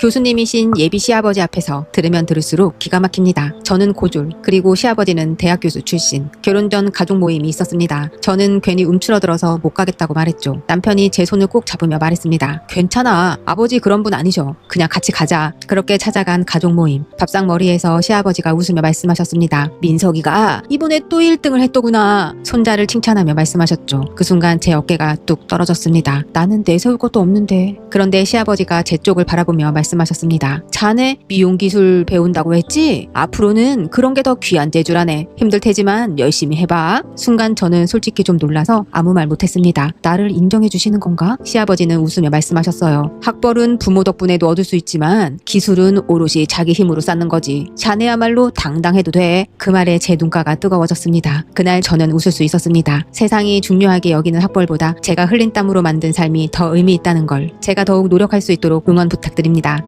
교수님이신 예비 시아버지 앞에서 들으면 들을수록 기가 막힙니다. 저는 고졸, 그리고 시아버지는 대학 교수 출신. 결혼 전 가족 모임이 있었습니다. 저는 괜히 움츠러들어서 못 가겠다고 말했죠. 남편이 제 손을 꼭 잡으며 말했습니다. 괜찮아. 아버지 그런 분 아니죠. 그냥 같이 가자. 그렇게 찾아간 가족 모임. 밥상 머리에서 시아버지가 웃으며 말씀하셨습니다. 민석이가 이번에 또 1등을 했더구나. 손자를 칭찬하며 말씀하셨죠. 그 순간 제 어깨가 뚝 떨어졌습니다. 나는 내세울 것도 없는데. 그런데 시아버지가 제 쪽을 바라보며 말씀 하셨습니다. 자네 미용 기술 배운다고 했지? 앞으로는 그런 게 더 귀한 재주라네. 힘들 테지만 열심히 해봐. 순간 저는 솔직히 좀 놀라서 아무 말 못했습니다. 나를 인정해 주시는 건가? 시아버지는 웃으며 말씀하셨어요. 학벌은 부모 덕분에도 얻을 수 있지만 기술은 오롯이 자기 힘으로 쌓는 거지. 자네야말로 당당해도 돼. 그 말에 제 눈가가 뜨거워졌습니다. 그날 저는 웃을 수 있었습니다. 세상이 중요하게 여기는 학벌보다 제가 흘린 땀으로 만든 삶이 더 의미 있다는 걸 제가 더욱 노력할 수 있도록 응원 부탁드립니다.